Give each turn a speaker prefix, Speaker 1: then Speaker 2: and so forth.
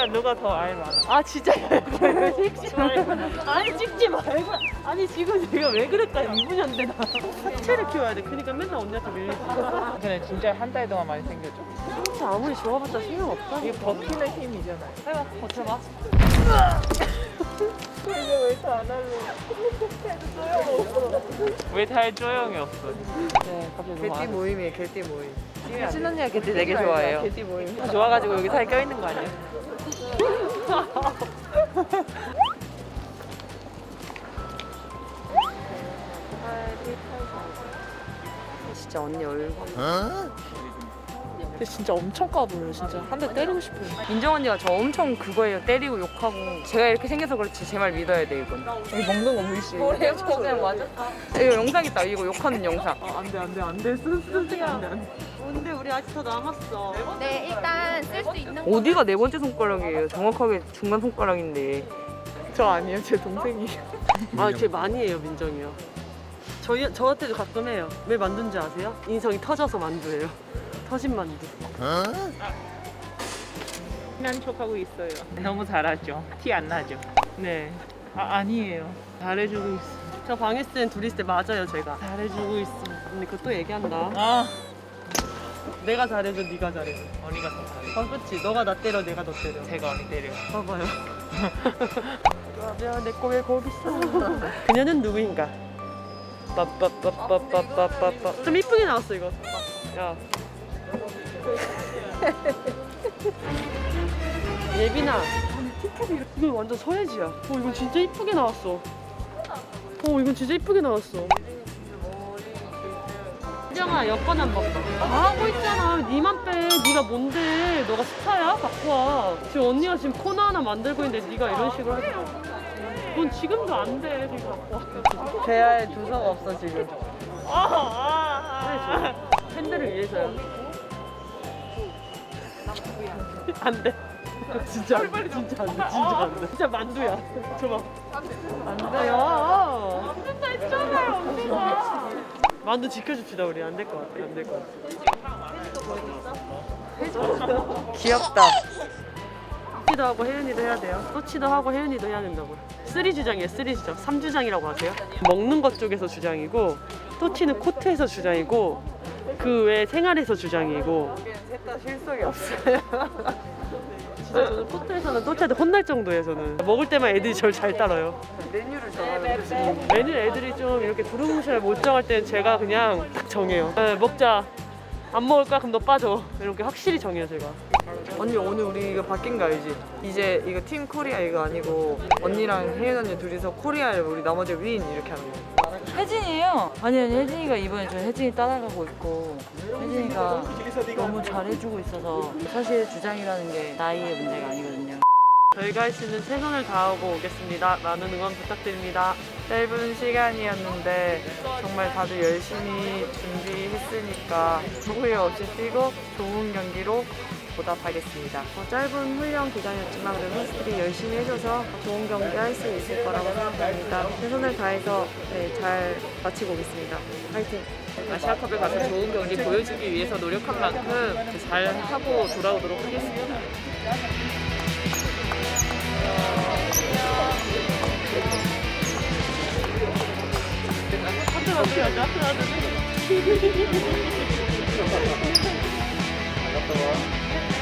Speaker 1: 섹시야 누가 더 아이 많아?
Speaker 2: 아 진짜요? 왜 섹시 말고 아니 찍지 말고 아니 지금 내가 왜 그럴까 2분이었는데 나 하체를 키워야 돼 그러니까 맨날 언니한테 밀리지
Speaker 1: 근데 진짜 한 달 동안 많이 생겼죠.
Speaker 2: 진짜 아무리 좋아봤자 소용없다
Speaker 1: 이게 버티는 힘이잖아요.
Speaker 2: 해봐 버텨봐
Speaker 1: 왜다할 조용이 없어?
Speaker 2: 네 갑자기
Speaker 1: 개띠 모임이에요, 개띠 모임.
Speaker 2: 혜진 언니가 개띠 되게 좋아해요
Speaker 1: 개띠 모임.
Speaker 2: 좋아가지고 여기 살 껴있는 거 아니야? 진짜 언니 얼굴 근데 진짜 엄청 까불어요 진짜 한 대 때리고 싶어요 민정 언니가 저 엄청 그거예요 때리고 욕하고 제가 이렇게 생겨서 그렇지 제 말 믿어야 돼 이건
Speaker 1: 여기 먹는 거 보이시?
Speaker 2: 뭐래요 그냥 맞아? 이거 영상 있다 이거 욕하는 영상
Speaker 1: 아, 안 돼, 안 돼, 안 돼. 쓰쓰쓰 안 돼, 안 돼.
Speaker 2: 근데 우리 아직 더 남았어
Speaker 3: 네, 일단 쓸 수 있는 거.
Speaker 2: 어디가 네 번째 손가락이에요 정확하게 중간 손가락인데
Speaker 1: 저 아니에요, 제 동생이에요.
Speaker 2: 아, 쟤 많이 해요, 민정이요. 저희, 저한테도 가끔 해요. 왜 만두인지 아세요? 인성이 터져서 만두예요. 터진 만두.
Speaker 1: 친한 척하고 있어요. 너무 잘하죠. 티 안 나죠?
Speaker 2: 네.
Speaker 1: 아, 아니에요. 잘해주고 있어.
Speaker 2: 저 방에 있을 땐 둘이 있을 때 맞아요, 제가.
Speaker 1: 잘해주고 있어.
Speaker 2: 언니 그것도 얘기한다.
Speaker 1: 아,
Speaker 2: 내가 잘해줘, 네가 잘해줘.
Speaker 1: 언니가 더 잘해.
Speaker 2: 아, 그치? 너가 나 때려, 내가 너 때려.
Speaker 1: 제가 언니 때려.
Speaker 2: 봐봐요. 그러면 내 거에 거기 있어. 그녀는 누구인가? 빠빠빠빠빠빠빠. 좀 이쁘게 나왔어, 이거. 야. 예빈아. 틱톡이 이거 완전 서예지야. 어, 이건 진짜 이쁘게 나왔어. 어, 이건 진짜 이쁘게 나왔어. 희정아, 여권 한 번. 다 하고 있잖아. 니만 빼. 네가 뭔데? 너가 스타야? 갖고 와. 지금 언니가 지금 코너 하나 만들고 있는데 네가 이런 식으로 하지 마. 넌 지금도 안 돼. 네가 갖고 와.
Speaker 1: 대화에 두서가 없어, 지금.
Speaker 2: 아, 팬들을 위해서야. 안 돼. 진짜 안 돼. 진짜 안 돼. 진짜 안 돼. 진짜 만두야. 줘봐. 안 돼요. 만든다 했잖아요, 언니가. 만두 지켜줍시다, 우리. 안 될 것 같아. 안 될 것 같아.
Speaker 1: 귀엽다.
Speaker 2: 토치도 하고 혜연이도 해야 돼요. 토치도 하고 혜연이도 해야 된다고요. 쓰리 주장이에요, 쓰리 주장. 삼 주장이라고 하세요. 먹는 것 쪽에서 주장이고, 토치는 코트에서 주장이고, 그 외 생활에서 주장이고.
Speaker 1: 셋다 실속이 없어요.
Speaker 2: 진짜 저는 코트에서는 토치한테 혼날 정도예요, 저는. 먹을 때만 애들이 절잘 따라요.
Speaker 1: 메뉴를 정하는
Speaker 2: 메뉴 애들이 좀 이렇게 두루뭉실 못 정할 때는 제가 그냥 딱 정해요. 네, 먹자. 안 먹을 거야? 그럼 너 빠져. 이렇게 확실히 정해요, 제가.
Speaker 1: 언니 오늘 우리 이거 바뀐 거 알지? 이제 이거 팀 코리아 이거 아니고 언니랑 혜연 언니 둘이서 코리아를 우리 나머지 윈 이렇게 하는 거.
Speaker 4: 혜진이에요? 아니 아니 혜진이가 이번에 저 혜진이 따라가고 있고 혜진이가 너무 잘해주고 있어서 사실 주장이라는 게 나이의 문제가 아니거든요.
Speaker 2: 저희가 할 수 있는 최선을 다하고 오겠습니다. 많은 응원 부탁드립니다.
Speaker 1: 짧은 시간이었는데 정말 다들 열심히 준비했으니까 후회 없이 뛰고 좋은 경기로 보답하겠습니다. 뭐 짧은 훈련 기간이었지만 그래도 선수들이 열심히 해줘서 좋은 경기 할 수 있을 거라고 생각합니다. 최선을 다해서 네, 잘 마치고 오겠습니다. 화이팅!
Speaker 2: 아시아컵에 가서 좋은 경기 보여주기 위해서 노력한 만큼 잘 하고 돌아오도록 하겠습니다. 하트 어떻게 하자? Tá Até.